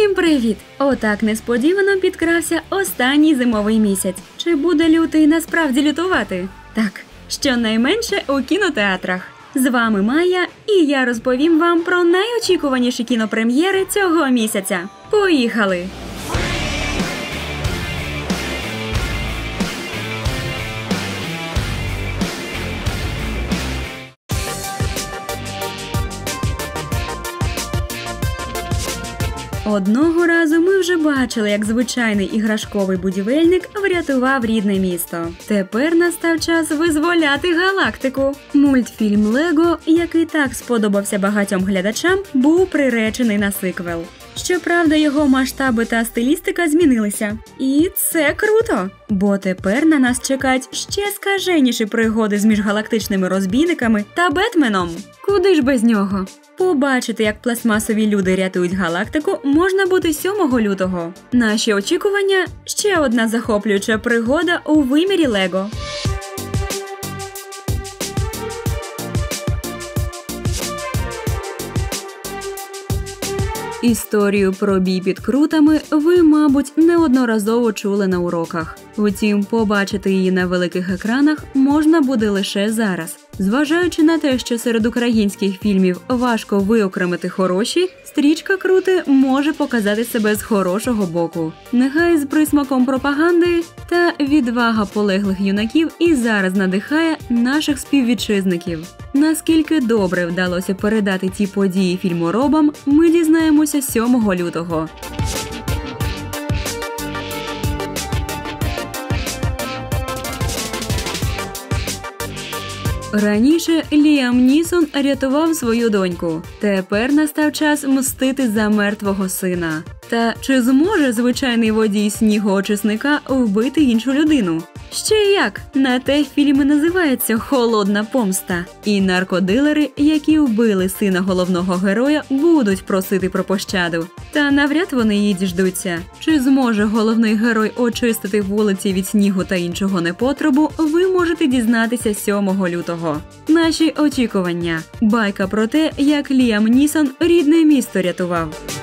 Усім привіт! Отак несподівано підкрався останній зимовий місяць. Чи буде лютий насправді лютувати? Так, щонайменше у кінотеатрах. З вами Майя, і я розповім вам про найочікуваніші кінопрем'єри цього місяця. Поїхали! Одного разу ми вже бачили, як звичайний іграшковий будівельник врятував рідне місто. Тепер настав час визволяти галактику. Мультфільм Лего, який так сподобався багатьом глядачам, був приречений на сиквел. Щоправда, його масштаби та стилістика змінилися. І це круто, бо тепер на нас чекають ще скаженіші пригоди з міжгалактичними розбійниками та Бетменом. Куди ж без нього? Побачити, як пластмасові люди рятують галактику, можна буде 7 лютого. Наші очікування ще одна захоплююча пригода у вимірі Лего. Історію про бій під крутами ви, мабуть, неодноразово чули на уроках. Втім, побачити її на великих екранах можна буде лише зараз. Зважаючи на те, що серед українських фільмів важко виокремити хороші, стрічка крути може показати себе з хорошого боку. Нехай з присмаком пропаганди та відвага полеглих юнаків і зараз надихає наших співвітчизників. Наскільки добре вдалося передати ці події фільморобам, ми дізнаємося 7 лютого. Раніше Ліам Нісон рятував свою доньку. Тепер настав час мстити за мертвого сина. Та чи зможе звичайний водій снігоочисника вбити іншу людину? Ще як на те фільм і називається Холодна помста. І наркодилери, які вбили сина головного героя, будуть просити про пощаду. Та навряд вони її діждуться. Чи зможе головний герой очистити вулиці від снігу та іншого непотребу? Ви можете дізнатися 7 лютого. Наші очікування. Байка про те, як Ліам Нісон рідне місто рятував.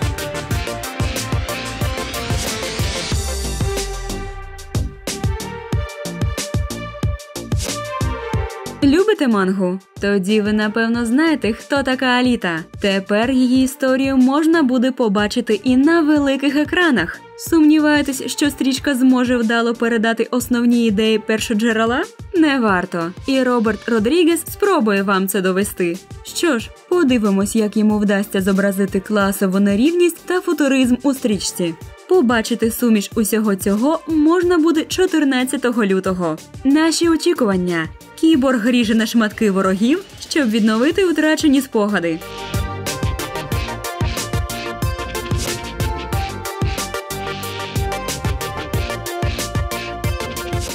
Любите мангу? Тоді ви напевно знаєте, хто така Аліта. Тепер її історію можна буде побачити і на великих екранах. Сумніваєтесь, що стрічка зможе вдало передати основні ідеї першоджерела? Не варто. І Роберт Родрігес спробує вам це довести. Що ж, подивимось, як йому вдасться зобразити класову нерівність та футуризм у стрічці. Побачити суміш усього цього можна буде 14 лютого. Наші очікування. Кіборг ріже на шматки ворогів, щоб відновити втрачені спогади.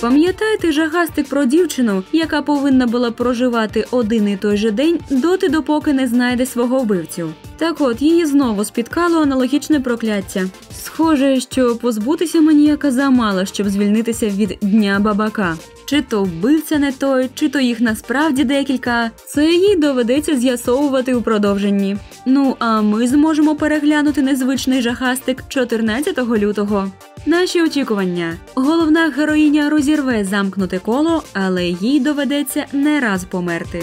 Пам'ятаєте жахастик про дівчину, яка повинна була проживати один і той же день доти, допоки не знайде свого вбивцю. Так от її знову спіткало аналогічне прокляття. Схоже, що позбутися маніяка замало, щоб звільнитися від дня бабака. Чи то вбивця не той, чи то їх насправді декілька. Це їй доведеться з'ясовувати у продовженні. Ну а ми зможемо переглянути незвичний жахастик 14 лютого. Наші очікування. Головна героїня розірве замкнуте коло, але їй доведеться не раз померти.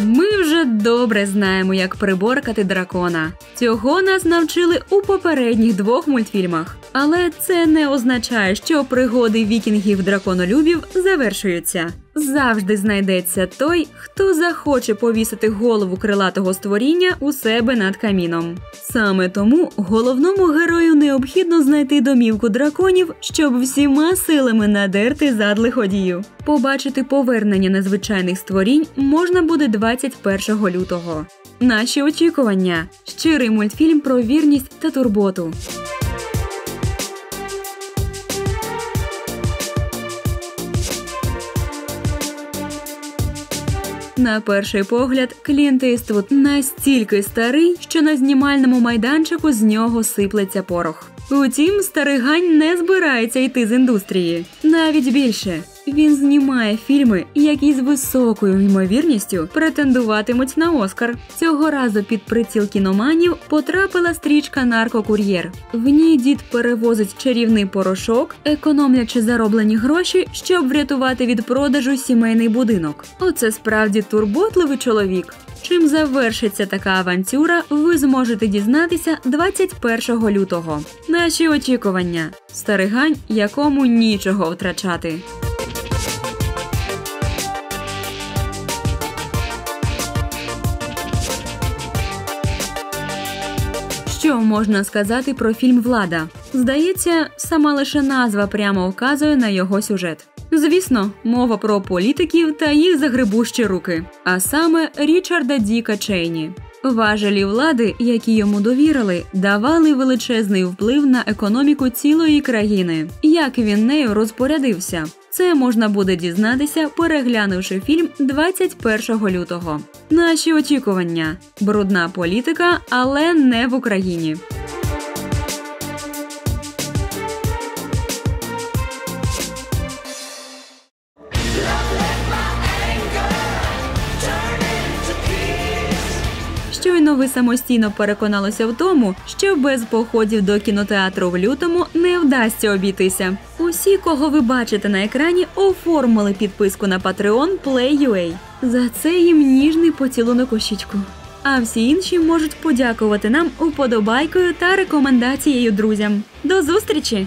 Ми вже добре знаємо, як приборкати дракона. Цього нас навчили у попередніх двох мультфільмах. Але це не означає, що пригоди вікінгів драконолюбів завершуються. Завжди знайдеться той, хто захоче повісити голову крилатого створіння у себе над каміном. Саме тому головному герою необхідно знайти домівку драконів, щоб всіма силами надерти зад лиходію. Побачити повернення незвичайних створінь можна буде 21 лютого. Наші очікування щирий мультфільм про вірність та турботу. На перший погляд, Клінт Іствуд настільки старий, що на знімальному майданчику з нього сиплеться порох. Утім, старий гань не збирається йти з індустрії. Навіть більше Він знімає фільми, які з високою ймовірністю претендуватимуть на Оскар. Цього разу під приціл кіноманів потрапила стрічка Наркокур'єр. В ній дід перевозить чарівний порошок, економлячи зароблені гроші, щоб врятувати від продажу сімейний будинок. Оце справді турботливий чоловік. Чим завершиться така авантюра, ви зможете дізнатися 21 лютого. Наші очікування старигань, якому нічого втрачати. Що можна сказати про фільм Влада? Здається, сама лише назва прямо вказує на його сюжет. Звісно, мова про політиків та їх загребущі руки, а саме Річарда Діка Чейні. Важелі влади, які йому довірили, давали величезний вплив на економіку цілої країни. Як він нею розпорядився? Це можна буде дізнатися, переглянувши фільм 21 лютого. Наші очікування: брудна політика, але не в Україні. Щойно ви самостійно переконалися в тому, що без походів до кінотеатру в лютому не вдасться обійтися. Усі, кого ви бачите на екрані, оформили підписку на Patreon Play.ua. За це їм ніжний поцілунок у щічку. А всі інші можуть подякувати нам уподобайкою та рекомендацією друзям. До зустрічі!